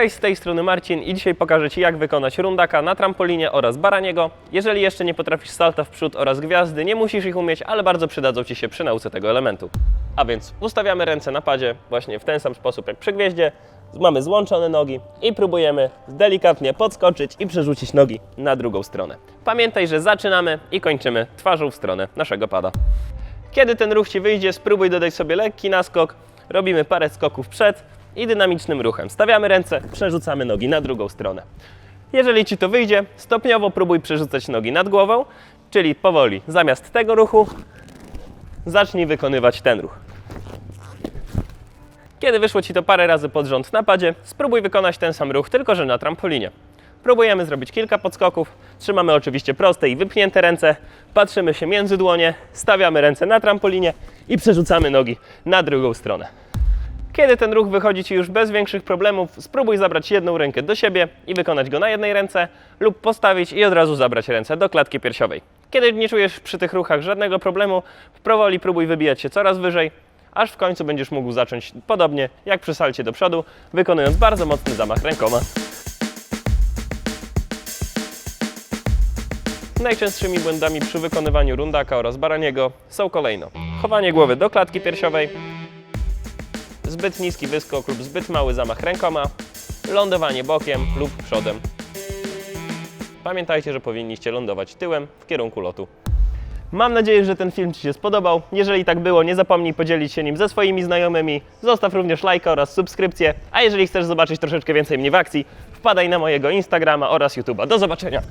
Cześć, z tej strony Marcin i dzisiaj pokażę Ci jak wykonać rundaka na trampolinie oraz baraniego. Jeżeli jeszcze nie potrafisz salta w przód oraz gwiazdy, nie musisz ich umieć, ale bardzo przydadzą Ci się przy nauce tego elementu. A więc ustawiamy ręce na padzie właśnie w ten sam sposób jak przy gwieździe. Mamy złączone nogi i próbujemy delikatnie podskoczyć i przerzucić nogi na drugą stronę. Pamiętaj, że zaczynamy i kończymy twarzą w stronę naszego pada. Kiedy ten ruch Ci wyjdzie, spróbuj dodać sobie lekki naskok. Robimy parę skoków przed i dynamicznym ruchem. Stawiamy ręce, przerzucamy nogi na drugą stronę. Jeżeli Ci to wyjdzie, stopniowo próbuj przerzucać nogi nad głową, czyli powoli. Zamiast tego ruchu, zacznij wykonywać ten ruch. Kiedy wyszło Ci to parę razy pod rząd na padzie, spróbuj wykonać ten sam ruch, tylko że na trampolinie. Próbujemy zrobić kilka podskoków. Trzymamy oczywiście proste i wypchnięte ręce. Patrzymy się między dłonie, stawiamy ręce na trampolinie i przerzucamy nogi na drugą stronę. Kiedy ten ruch wychodzi Ci już bez większych problemów, spróbuj zabrać jedną rękę do siebie i wykonać go na jednej ręce lub postawić i od razu zabrać ręce do klatki piersiowej. Kiedy nie czujesz przy tych ruchach żadnego problemu, powoli próbuj wybijać się coraz wyżej, aż w końcu będziesz mógł zacząć podobnie jak przy salcie do przodu, wykonując bardzo mocny zamach rękoma. Najczęstszymi błędami przy wykonywaniu rundaka oraz baraniego są kolejno chowanie głowy do klatki piersiowej, zbyt niski wyskok lub zbyt mały zamach rękoma, lądowanie bokiem lub przodem. Pamiętajcie, że powinniście lądować tyłem w kierunku lotu. Mam nadzieję, że ten film Ci się spodobał. Jeżeli tak było, nie zapomnij podzielić się nim ze swoimi znajomymi. Zostaw również lajka oraz subskrypcję. A jeżeli chcesz zobaczyć troszeczkę więcej mnie w akcji, wpadaj na mojego Instagrama oraz YouTube'a. Do zobaczenia!